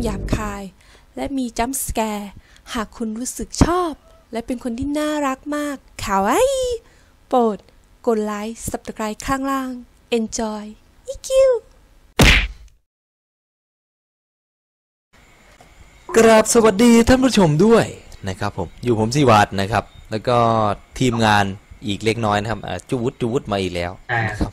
ำหยาบคาย และมีจัมป์สแกร์หากคุณรู้สึกชอบ และเป็นคนที่น่ารักมากขาวไอโปรด กดไลค์ subscribe ข้างล่าง enjoy อีคิวกราบสวัสดีท่านผู้ชมด้วยนะครับผมอยู่ผมสิวัตรนะครับ แล้วก็ทีมงานอีกเล็กน้อยนะครับอ่าจูวุฒจูวุฒมาอีกแล้วใช่นะครับ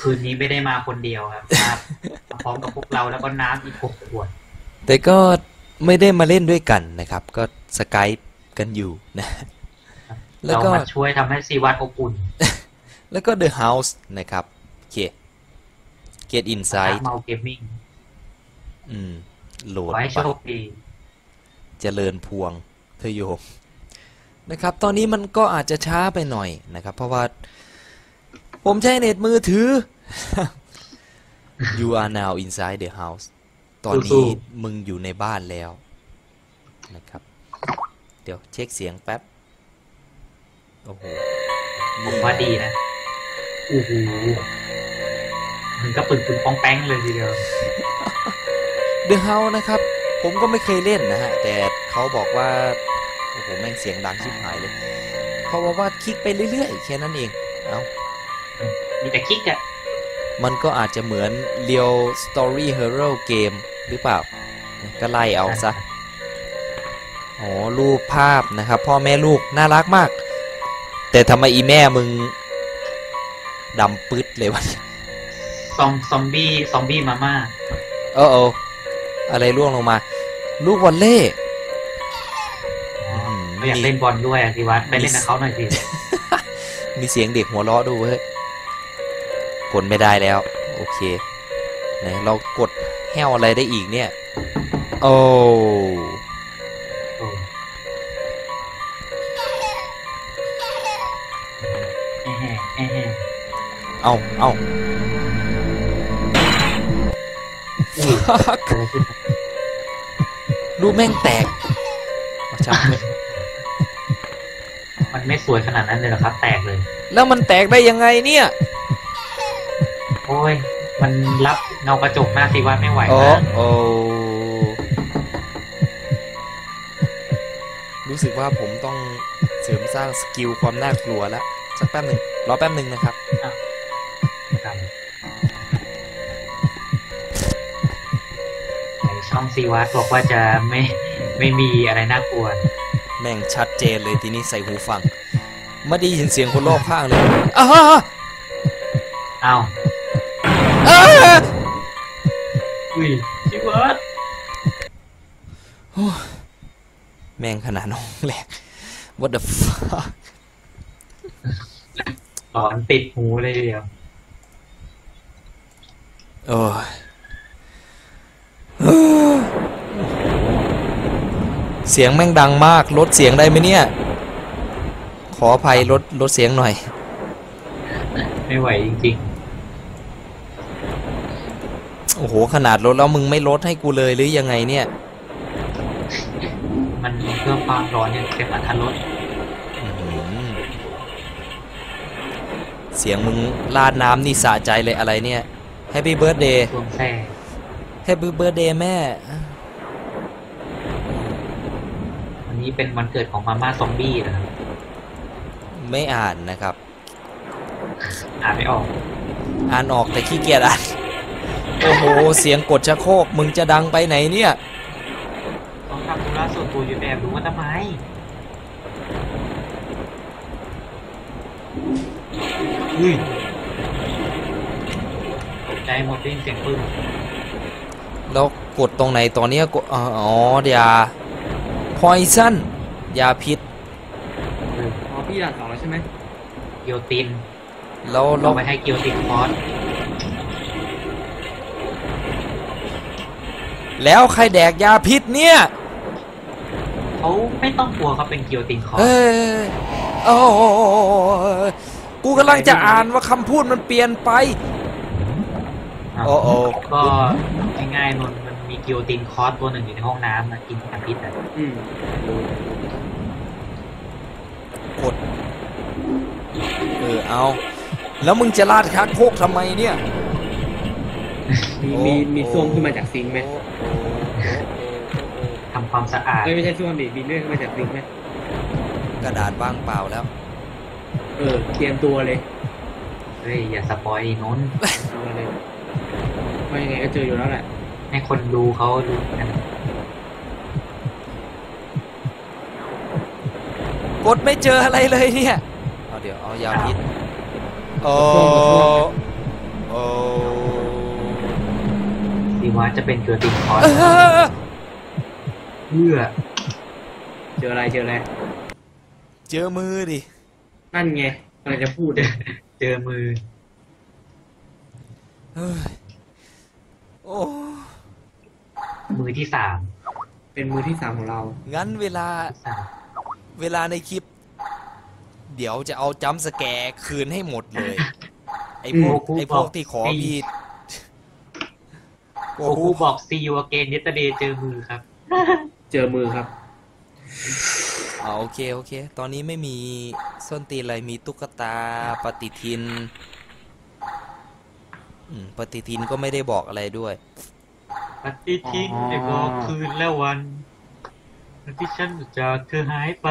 คืนนี้ไม่ได้มาคนเดียวครับมามาพร้อมกับพวกเราแล้วก็น้ำอีกหกขวด แต่ก็ไม่ได้มาเล่นด้วยกันนะครับ ก็สกายกันอยู่นะแล้วเราก็มาช่วยทำให้ซีวัตอบอุ่น แล้วก็ The House นะครับโอเค Get จาก Inside เมาเกมมิ่งอืม โหลขดอให้โชไปคดีเจริญพวงเธอโยมนะครับ ตอนนี้มันก็อาจจะช้าไปหน่อยนะครับ เพราะว่า ผมใช้เน็ตมือถือ you are now inside the house ตอนนี้มึงอยู่ในบ้านแล้วนะครับ เดี๋ยวเช็คเสียงแป๊บ โอ้โหผมว่าดีนะโอ้โหมันก็ปึงปึงป้องแป้งเลยทีเดียว The House นะครับ ผมก็ไม่เคยเล่นนะฮะ แต่เขาบอกว่า โอ้โห แม่งเสียงดังชิบหายเลยเขาบอกว่าคลิกไปเรื่อยๆ แค่นั้นเอง เอามีแต่คลิกอะมันก็อาจจะเหมือน Real Story Hero Game หรือเปล่า ก็ไล่เอาซะอ๋อรูปภาพนะครับ พ่อแม่ลูกน่ารักมาก แต่ทำไมอีแม่มึงดำปึ๊ดเลยวะเนี่ยซอมซอมบี้ซอมบี้มาม่าเออเอออะไรร่วงลงมา ลูกวอลเล่มก็อยากเล่นบอลด้วยอะซีวัตไปเล่นกับเขาหน่อยสิมีเสียงเด็กหัวเราะด้วยเว้ยกดไม่ได้แล้ว โอเคไหนเรากด แห้วอะไรได้อีกเนี่ย โอ้โอ้แอะแห่แอะแห่เอาเอาอุ้ยฟักเกิดอะไรขึ้นรูปแม่งแตกเอาช่างเถอะมันไม่สวยขนาดนั้นเลยเหรอครับ แตกเลย แล้วมันแตกได้ยังไงเนี่ย โอ้ย มันรับเงากระจกหน้าซีวัตไม่ไหวโอ้นะโอ้รู้สึกว่าผมต้องเสริมสร้างสกิลความน่ากลัวแล้วสักแป๊บหนึ่งรอแป๊บหนึ่งนะครับครับในช่องซีวัตบอกว่าจะไม่ไม่มีอะไรน่ากลัว แม่งชัดเจนเลยทีนี้ใส่หูฟัง ไม่ได้ยินเสียงคนรอบข้างเลยอ้า เอ้าอ้าอุ้ยซีวัตแม่งขนาดน้องแหลก what the fuck หลอนติดหูเลยทีเดียวโอ้ยเสียงแม่งดังมาก ลดเสียงได้ไหมเนี่ย ขออภัยลดลดเสียงหน่อย ไม่ไหวจริงโอ้โห ขนาดลดแล้วมึงไม่ลดให้กูเลยหรือยังไงเนี่ยๆมันเพิ่มความร้อนเนี่ยเต็มอัตรถรสอื้อหือเสียงมึงลาดน้ำนี่สะใจเลยอะไรเนี่ย Happy Birthday ช่วงแท้ Happy Birthday แม่ วันนี้เป็นวันเกิดของมาม่าซอมบี้นะครับ ไม่อ่านนะครับ อ่านไม่ออก อ่านออกแต่ขี้เกียจอ่าน โอ้โห เสียงกดชะโครกมึงจะดังไปไหนเนี่ยต้องทำธุระส่วนตัวอยู่แบบรู้ว่าทำไมอุ้ยตกใจหมดได้ยินเสียงปืนแล้วกดตรงไหนตอนเนี้ยกดอ๋ออ๋อยาพอยซันยาพิษ อ๋อพี่ด่านสองแล้วใช่ไหมเกียวตินแล้วแล้เราวไปให้เกียวตินคอร์ส แล้วใครแดกยาพิษเนี่ยเขาไม่ต้องกลัวเขาเป็นเกียวตินคอร์สเอ้ยโอ้ยกูกำลังจะอ่านว่าคำพูดมันเปลี่ยนไป โอ้โอ้ก็ง่ายๆนนท์มันมีเกียวตินคอร์สตัวหนึ่งอยู่ในห้องน้ำนะกินยาพิษอะอืมกดเออเอา แล้วมึงจะลาดคักโคกทำไมเนี่ย มีโอ้มีมีโอ้ส้วมขึ้นมาจากซิงค์ไหมโอ้โอ้โอ้ำความสะอาดเอ้ยไม่ใช่ช่วงดิบินเรื่องมาจากลิงก์ไหมกระดาษว่างเปล่าแล้ว เออเตรียมตัวเลยเฮ้ยอย่าสปอยดินนท์เอามาเลยว่ายังไงก็เจออยู่แล้วแหละให้คนดูเขาดูกันกดไม่เจออะไรเลยเนี่ย เอาเดี๋ยวเอายาพิษโอ้โอ้ ดีว่าจะเป็นเกิดติดคอร์สเออเพื่อเจออะไรเจออะไร เจอมือดิ นั่นไงกำลังจะพูดเลยเจอมือ เฮ้ย โอ้ มือที่สาม เป็นมือที่สามของเรา งั้นเวลาที่สามเวลาในคลิป เดี๋ยวจะเอาจัมป์สแกร์คืนให้หมดเลย ไอ้พวกไอ้พวกที่ขอพีดโอ้ ครูบอก see you again yesterday เจอมือครับ เจอมือครับอ่าโอเคโอเค ตอนนี้ไม่มีส้นตีนอะไรมีตุ๊กตาปฏิทินอืมปฏิทินก็ไม่ได้บอกอะไรด้วย ปฏิทินอ๋อได้บอกคืนและวันวันที่ฉันจากเธอหายไป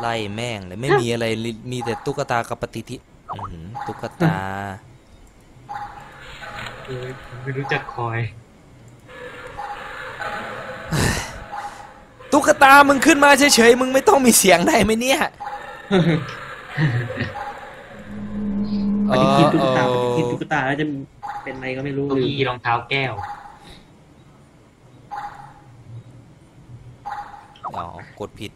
ไล่แม่งเลยไม่มีอะไรลิมีแต่ตุ๊กตากับปฏิทินอื้อหือตุ๊กตาเออไม่รู้จักคอย ตุ๊กตามึงขึ้นมาเฉยๆมึงไม่ต้องมีเสียงได้ไหมเนี่ยปฏิทินตุ๊กตาเอปอฏิทินตุ๊กตาแล้วจะเป็นอะไรก็ไม่รู้เก้าลืมอี้รองเท้าแก้วอ๋อกดผิด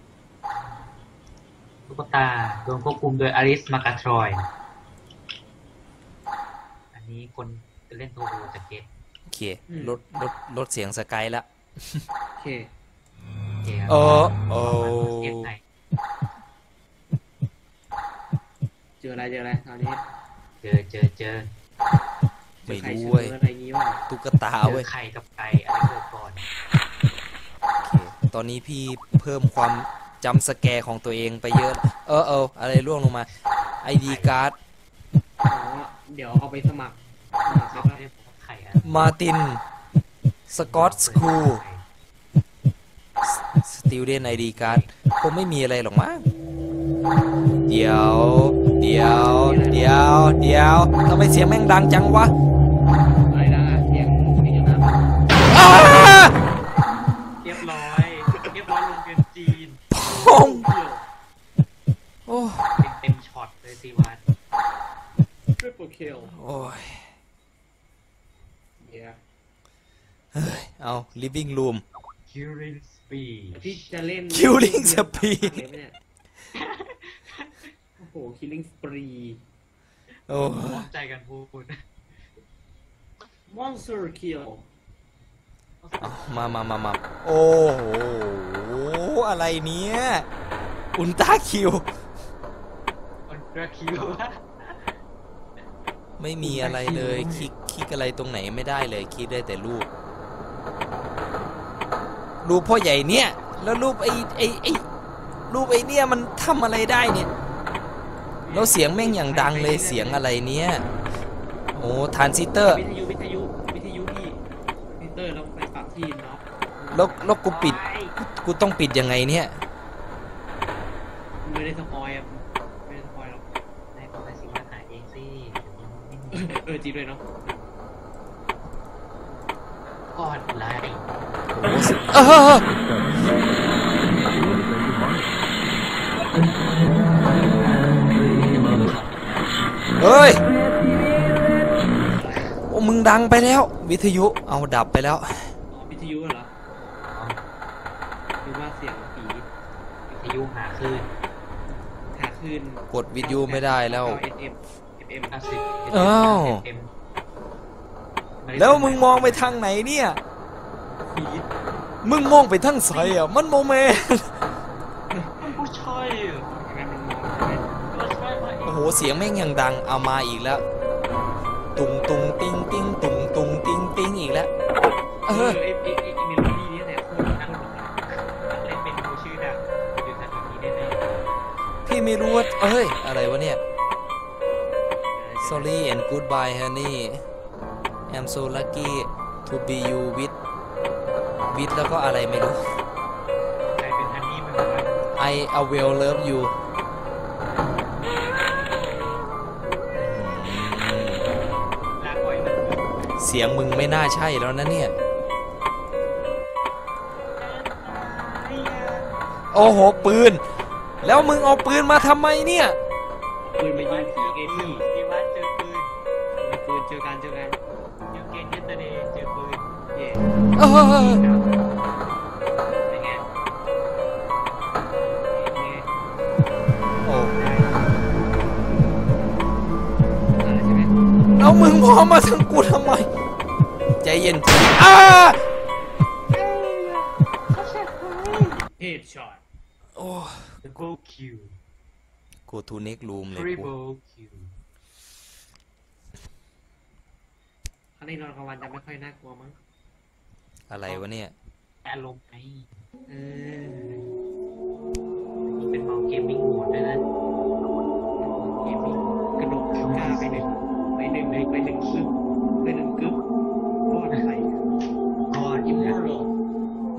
ตุ๊กตาโดนควบคุมโดยอลิสมากาทรอย อันนี้คนจะเล่นตัวโรจะเก็ตโอเคลดลดลดเสียงสกายละโอเค เกมเออโอ้เก็ตไหนเจออะไรเจออะไรตอนนี้เจอเจอเจอเจไม่อไข่รู้เชื้เว้ยออะไรอย่างงี้ว่าตุ๊กตาเจเว้อยไข่กับไก่อะไรเกิดก่อนโอเคตอนนี้พี่เพิ่มความจำสแกร์ของตัวเองไปเยอะ เออเอออะไรร่วงลงมา ID การ์ดอ๋อเดี๋ยวเอาไปสมัครสมัครเขาแล้วไม่ได้บอกว่าไข่อะมาติน สกอตสคูล สติวเดนไอดีการ์ดคงไม่มีอะไรหรอกมั้งเดี๋ยว เดี๋ยว เดี๋ยว เดี๋ยวทำไมเสียงแม่งดังจังวะอะไรนะเสียงเสียงนะอ้าเรียบร้อยเรียบร้อยลงเกินจีนพองโอ้เป็นเต็มช็อตเลยสิวันทริปเปิลคิลโอ้ยเดี๋ยวเอา living room คิวรินส ปีดพี่จะเล่น Killing Spree เลยไหมเนี่ยโอ้โห killing spree โอ้พร้อมใจกันพูด monster kill เอามามามามาโอ้โห อะไรเนี้ย อุลตร้าคิวมันกระคิว ไม่มีอะไรเลย คลิก คลิกอะไรตรงไหนไม่ได้เลย คลิกได้แต่รูป รูปพ่อใหญ่เนี่ย แล้วรูปไอ้ไอ้ไอ้รูปไอ้เนี่ยมันทำอะไรได้เนี่ย แล้วเสียงแม่งอย่างดังเลยเสียงอะไรเนี่ย โอ้ทรานซิสเตอร์ วิทยุวิทยุวิทยุพี่พิเตอร์เราไปปรับที่เนาะแล้วแล้วกูปิด กูต้องปิดยังไงเนี่ย ไม่ได้สปอยอะไม่ได้สปอยหรอกนายบอกให้สิว่าหาเองสิเดี๋ยวมันไม่มีเออจริงด้วยเนาะ กอดไลน์เออเฮ้ย โอ้ มึงดังไปแล้ว วิทยุ เอาดับไปแล้ว อ๋อวิทยุเหรอหรือว่าเสียงผีวิทยุหาคลื่นหาคลื่นกดวิทยุไม่ได้แล้ว FM FM 90อ้าว FM แล้วมึงมองไปทางไหนเนี่ยผีมึงมองไปทางไสอะ มันโมเมนผู้ชายอะงั้นมันมองใช่ไหมผู้ชายมาเอโอ้งโห เสียงแม่งยังดัง เอามาอีกแล้ว ตุงตุงติ้งติ้งตุงตุงติ้งติ้งอีกแล้ว เอเอออไ I'm so lucky to be you with with แล้วก็อะไรไม่รู้ ใส่เป็นฮันนี่มัน I I will love you ลาก่อยมัเสียงมึงไม่น่าใช่แล้วนะเนี่ย โอ้โห ปืน แล้วมึงเอาปืนมาทำไมเนี่ย ปืนไปยิงผีไงพี่ พี่วัดเจอปืนปืนเจอการเจอการ เออแล้วมึงพอมาทางกูทำไม ใจเย็นอ้าเฮดช็อตโอ้ The Go Q กูทูเน็กลูมเลยกูครั้งนี้นอนกลางวันจะไม่ค่อยน่ากลัวมั้ง อะไรวะเนี่ยแอลรมไงเออเป็นมาส์เกมมิ่งโหมดด้วยนะเกมมิ่งกระโดดก้าไปหนึ่งไปหนึ่งไปหนึ่งซึบไปหนึ่งกึ๊บรอดใครรอดยิ้มแล้วลง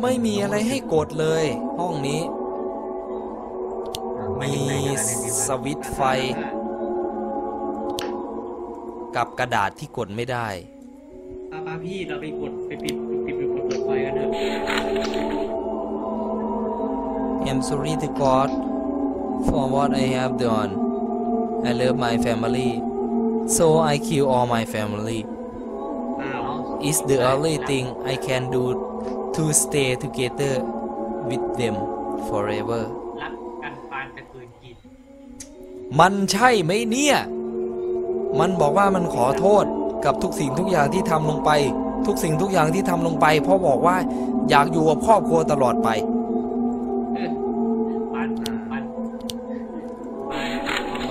ไม่มีอะไรให้กดเลย ห้องนี้ มีสวิตไฟ กับกระดาษที่กดไม่ได้ป้าพี่เราไปกดไปปิด am sorry to God for what I have done. I love my family, so I kill all my family. It's the only thing I can do to stay together with them forever. มันใช่ไหมเนี่ย มันบอกว่ามันขอโทษกับทุกสิ่งทุกอย่างที่ทำลงไป ทุกสิ่งทุกอย่างที่ทำลงไป เพราะบอกว่าอยากอยู่กับครอบครัวตลอดไป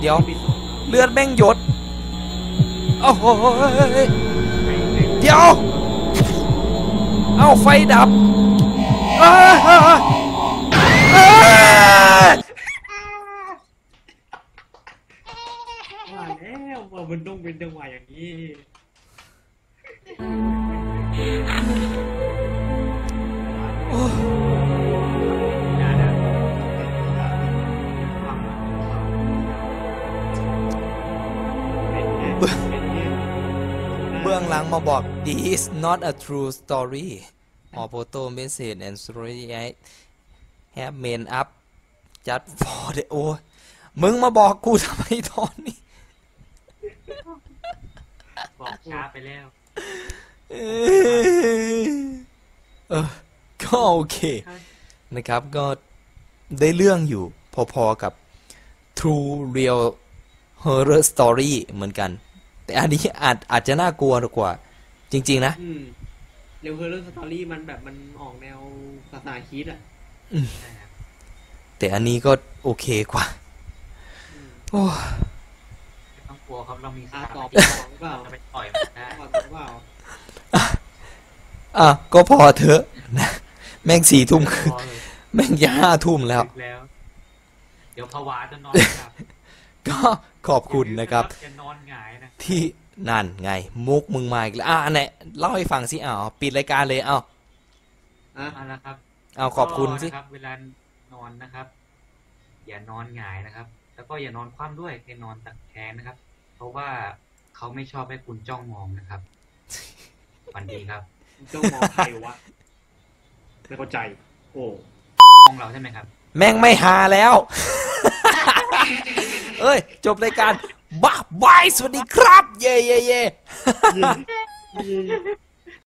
เดี๋ยว เลือดแม่งหยด โอ้โหยเดี๋ยว เอาไฟดับเอ้ยเอ้ยว่าแล้วว่ามันต้องเป็นจังหวะอย่างนี้อ เบื้องหลังมาบอก this is not a true story all photo message and story I have made up just for the โอ้ยมึงมาบอกกูทำไมตอนนี้ บอกช้าไปแล้วเอ้ยเออ ก็โอเค นะครับ ก็ได้เรื่องอยู่พอๆกับ True Real Horror Story เหมือนกัน แต่อันนี้อาจอาจจะน่ากลัวกว่า จริง ๆ นะอืมเร็วเฮอร์เรอร์สตอรี่มันแบบมันออกแนวศาสนาคริดอะแต่อันนี้ก็โอเคกว่าอืมโอ้ไม่ต้องกลัวครับเรามีอาสาตอบที่สองเปล่าจะไปต่อยมันได้ตอบเปล่าอะก็พอเถอะนะแม่งสี่ทุ่มครึ่งพอเลยแม่งจะห้าทุ่มแล้วดึกแล้ว เดี๋ยวภาวะจะนอนไม่หลับก็ขอบคุณนะครับจะนอนหงายนะ ที่นั่นไง มุกมึงมาอีกแล้วอะอันไหนเล่าให้ฟังสิอ้าวปิดรายการเลยเอ้าอะเอาละครับเอาขอบคุณสิ ก็นะครับเวลานอนนะครับ อย่านอนหงายนะครับ แล้วก็อย่านอนคว่ำด้วยให้นอนตะแคงนะครับ เพราะว่าเขาไม่ชอบให้คุณจ้องมองนะครับฝันดีครับเจ้ามองใครวะไม่เข้าใจ โอ้มองเราใช่ไหมครับ แม่งไม่หาแล้ว เอ้ย จบรายการ บ้าบายสวัสดีครับ เย่เย่เย่ย